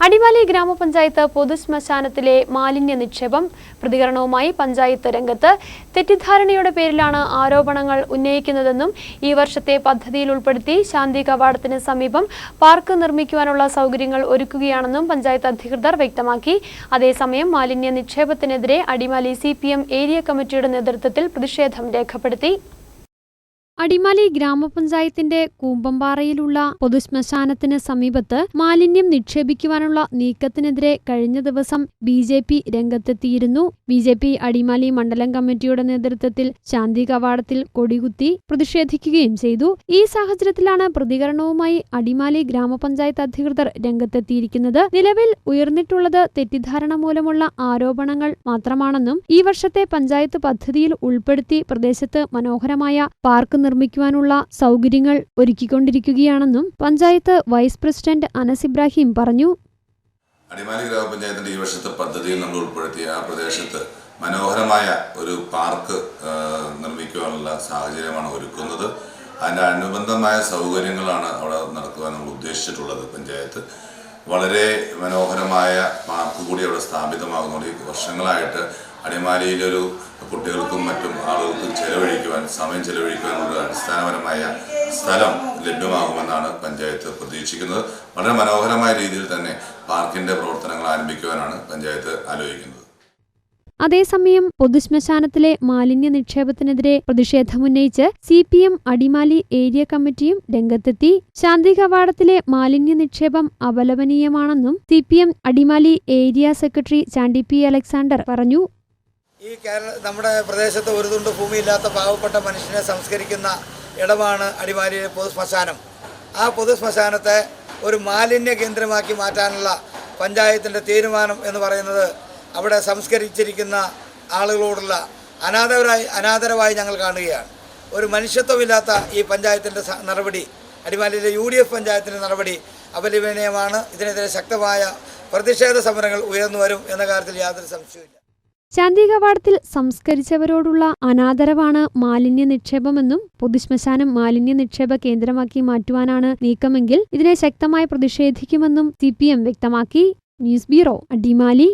അടിമാലി ഗ്രാമപഞ്ചായത്ത് പൊതുശ്മശാനത്തിലെ മാലിന്യ നിക്ഷേപം പ്രതികരണവുമായി പഞ്ചായത്ത് രംഗത്ത് തെറ്റിദ്ധാരണയുടെ പേരിലാണ് ആരോപണങ്ങൾ ഉന്നയിക്കുന്നതെന്നും ഈ വർഷത്തെ പദ്ധതിയിൽ ഉൾപ്പെടുത്തി ശാന്തി കവാടത്തിന് സമീപം പാർക്ക് നിർമ്മിക്കുവാനുള്ള സൗകര്യങ്ങൾ ഒരുക്കുകയാണെന്നും പഞ്ചായത്ത് അധികൃതർ വ്യക്തമാക്കി. അതേസമയം മാലിന്യ നിക്ഷേപത്തിനെതിരെ അടിമാലി സി ഏരിയ കമ്മിറ്റിയുടെ നേതൃത്വത്തിൽ പ്രതിഷേധം രേഖപ്പെടുത്തി. അടിമാലി ഗ്രാമപഞ്ചായത്തിന്റെ കൂമ്പമ്പാറയിലുള്ള പൊതുശ്മശാനത്തിന് സമീപത്ത് മാലിന്യം നിക്ഷേപിക്കുവാനുള്ള നീക്കത്തിനെതിരെ കഴിഞ്ഞ ദിവസം ബി ജെ പി രംഗത്തെത്തിയിരുന്നു. ബി ജെ പി അടിമാലി മണ്ഡലം കമ്മിറ്റിയുടെ നേതൃത്വത്തിൽ ശാന്തി കവാടത്തിൽ കൊടികുത്തി പ്രതിഷേധിക്കുകയും ചെയ്തു. ഈ സാഹചര്യത്തിലാണ് പ്രതികരണവുമായി അടിമാലി ഗ്രാമപഞ്ചായത്ത് അധികൃതർ രംഗത്തെത്തിയിരിക്കുന്നത്. നിലവിൽ ഉയർന്നിട്ടുള്ളത് തെറ്റിദ്ധാരണ മൂലമുള്ള ആരോപണങ്ങൾ മാത്രമാണെന്നും ഈ വർഷത്തെ പഞ്ചായത്ത് പദ്ധതിയിൽ ഉൾപ്പെടുത്തി പ്രദേശത്ത് മനോഹരമായ പാർക്ക് നിർമ്മിക്കുവാനുള്ള സൗകര്യങ്ങൾ ഒരുക്കിക്കൊണ്ടിരിക്കുകയാണെന്നും പഞ്ചായത്ത് വൈസ് പ്രസിഡന്റ് അനസ് ഇബ്രാഹിം പറഞ്ഞു. അടിമാലി ഗ്രാമപഞ്ചായത്തിന്റെ ഈ വർഷത്തെ പദ്ധതിയിൽ നമ്മൾ ഉൾപ്പെടുത്തിയ ആ പ്രദേശത്ത് മനോഹരമായ ഒരു പാർക്ക് നിർമ്മിക്കുവാനുള്ള സാഹചര്യമാണ് ഒരുക്കുന്നത്. അതിന്റെ അനുബന്ധമായ സൗകര്യങ്ങളാണ് അവിടെ നടത്തുവാൻ നമ്മൾ ഉദ്ദേശിച്ചിട്ടുള്ളത് പഞ്ചായത്ത്. വളരെ മനോഹരമായ പാർക്ക് കൂടി അവിടെ സ്ഥാപിതമാകുന്നുണ്ട്. ഈ വർഷങ്ങളായിട്ട് അടിമാലിയിലൊരു കുട്ടികൾക്കും മറ്റും ആളുകൾക്കും ചെലവഴിക്കുവാൻ സമയം ചെലവഴിക്കുവാനുള്ള അടിസ്ഥാനപരമായ സ്ഥലം ലഭ്യമാകുമെന്നാണ് പഞ്ചായത്ത് പ്രതീക്ഷിക്കുന്നത്. വളരെ മനോഹരമായ രീതിയിൽ തന്നെ പാർക്കിന്റെ പ്രവർത്തനങ്ങൾ ആരംഭിക്കുവാനാണ് പഞ്ചായത്ത് ആലോചിക്കുന്നത്. അതേസമയം പൊതുശ്മശാനത്തിലെ മാലിന്യ നിക്ഷേപത്തിനെതിരെ പ്രതിഷേധമുന്നയിച്ച് C P M Adimali area കമ്മിറ്റിയും രംഗത്തെത്തി. ശാന്തി കവാടത്തിലെ മാലിന്യ നിക്ഷേപം അപലപനീയമാണെന്നും C P M Adimali area secretary Chandy P Alexander പറഞ്ഞു. ഈ കേരള നമ്മുടെ പ്രദേശത്ത് ഒരു തുണ്ട് ഭൂമിയില്ലാത്ത പാവപ്പെട്ട മനുഷ്യനെ സംസ്കരിക്കുന്ന ഇടമാണ് അടിമാലിയിലെ പൊതുശ്മശാനം. ആ പൊതുശ്മശാനത്തെ ഒരു മാലിന്യ കേന്ദ്രമാക്കി മാറ്റാനുള്ള പഞ്ചായത്തിന്റെ തീരുമാനം എന്ന് പറയുന്നത് അവിടെ സംസ്കരിച്ചിരിക്കുന്ന ആളുകളോടുള്ള അനാദരവായി അനാദരവായി ഞങ്ങൾ കാണുകയാണ്. ഒരു മനുഷ്യത്വമില്ലാത്ത ഈ പഞ്ചായത്തിന്റെ നടപടി അടിമാലിയിലെ യു ഡി എഫ് പഞ്ചായത്തിന്റെ നടപടി അപലപനീയമാണ്. ഇതിനെതിരെ ശക്തമായ പ്രതിഷേധ സമരങ്ങൾ ഉയർന്നു വരും എന്ന കാര്യത്തിൽ യാതൊരു സംശയവുമില്ല. ശാന്തി കവാടത്തിൽ സംസ്കരിച്ചവരോടുള്ള അനാദരവാണ് മാലിന്യ നിക്ഷേപമെന്നും പൊതുശ്മശാനം മാലിന്യ നിക്ഷേപ കേന്ദ്രമാക്കി മാറ്റുവാനാണ് നീക്കമെങ്കിൽ ഇതിനെ ശക്തമായി പ്രതിഷേധിക്കുമെന്നും സി വ്യക്തമാക്കി. News bureau Adimali.